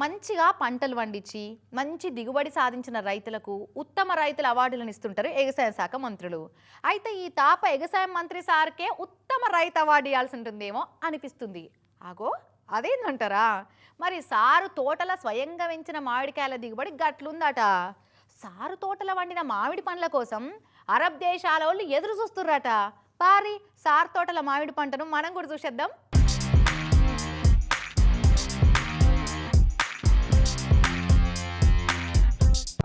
మంచిగా పంటలు పండించి మంచి దిగుబడి సాధించిన రైతులకు ఉత్తమ రైతుల అవార్డులను ఇస్తుంటారు వ్యవసాయ శాఖ మంత్రులు. అయితే ఈ తాప వ్యవసాయ మంత్రి సార్కే ఉత్తమ రైతు అవార్డు ఇవ్వాల్సి ఉంటుందేమో అనిపిస్తుంది. ఆగో అదేందంటారా? మరి సారు తోటల స్వయంగా పెంచిన మామిడికాయల దిగుబడి గట్లుందట. సారు తోటల వండిన మామిడి పండ్ల కోసం అరబ్ దేశాల వాళ్ళు ఎదురు చూస్తుర్రట. పారి సార్ తోటల మామిడి పంటను మనం కూడా చూసేద్దాం.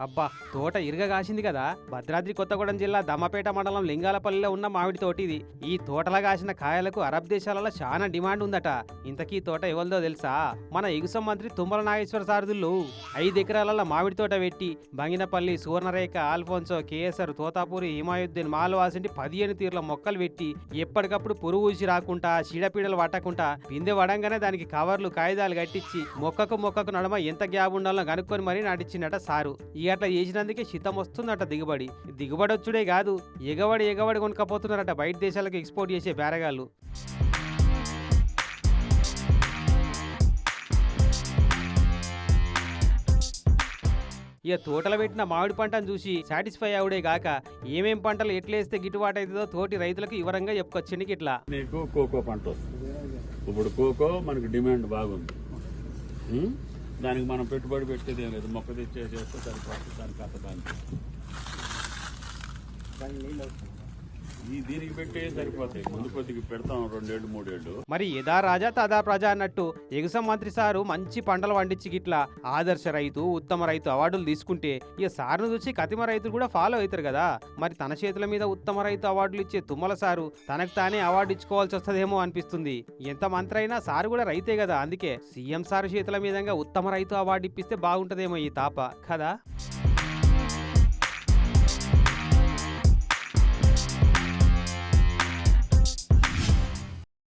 అబ్బా తోట ఇరుగ కాసింది కదా. భద్రాద్రి కొత్తగూడెం జిల్లా దమ్మపేట మండలం లింగాలపల్లిలో ఉన్న మామిడి తోట ఇది. ఈ తోటలా కాసిన కాయలకు అరబ్ దేశాలలో చాలా డిమాండ్ ఉందట. ఇంతకీ తోట ఎవరిదో తెలుసా? మన ఎగుసం మంత్రి తుమ్మల నాగేశ్వర సారథులు. ఐదు ఎకరాలలో మామిడి తోట పెట్టి బంగినపల్లి సువర్ణరేఖ ఆల్ఫోన్సో కేఎస్ఆర్ తోతాపూరి హిమాయుద్దీన్ మాల్వాసింటి పదిహేను తీర్ల మొక్కలు పెట్టి ఎప్పటికప్పుడు పురుగు ఊసి రాకుండా చీడపీడలు పట్టకుండా పిందె వడంగానే దానికి కవర్లు కాగితాలు కట్టించి మొక్కకు మొక్కకు నడమ ఎంత గ్యాప్ ఉండాలో కనుక్కొని మరీ నాటిచ్చిండట సారు. ఇక అట్లా చేసినందుకే శీతం వస్తుందట దిగుబడి. దిగుబడి వచ్చుడే కాదు ఎగబడి ఎగబడి కొనుక్కపోతున్నారట బయట దేశాలకు ఎక్స్పోర్ట్ చేసే బేరగాళ్ళు. ఇక తోటలో పెట్టిన మామిడి పంటను చూసి సాటిస్ఫై అవుడే గాక ఏమేం పంటలు ఎట్లేస్తే గిట్టుబాటు అవుతుందో తోటి రైతులకు వివరంగా చెప్పుకొచ్చింది ఇట్లా. నీకు కోకో పంట వస్తుంది. ఇప్పుడు కోకో మనకు డిమాండ్ బాగుంది. దానికి మనం పెట్టుబడి పెట్టేది ఏం లేదు. మొక్క తెచ్చేసేస్తే సరిపోతుంది. దాని కథ దానికి ఈ దీనికి పెట్టే సరిపోతాయి. ముందు పెడతాం రెండేళ్ళు మూడేళ్ళు. మరి యథా రాజా తదా ప్రజా అన్నట్టు ఎగుసం మంత్రి సారు మంచి పంటలు పండించి గిట్లా ఆదర్శ రైతు ఉత్తమ రైతు అవార్డులు తీసుకుంటే ఇక సార్ను చూసి కతిమ రైతులు కూడా ఫాలో అవుతారు కదా. మరి తన చేతుల మీద ఉత్తమ రైతు అవార్డులు ఇచ్చే తుమ్మల సారు తనకు తానే అవార్డు ఇచ్చుకోవాల్సి వస్తుందేమో అనిపిస్తుంది. ఎంత మంత్రి అయినా సారు కూడా రైతే కదా. అందుకే సీఎం సారు చేతుల మీదంగా ఉత్తమ రైతు అవార్డు ఇప్పిస్తే బాగుంటదేమో ఈ తాప. కదా?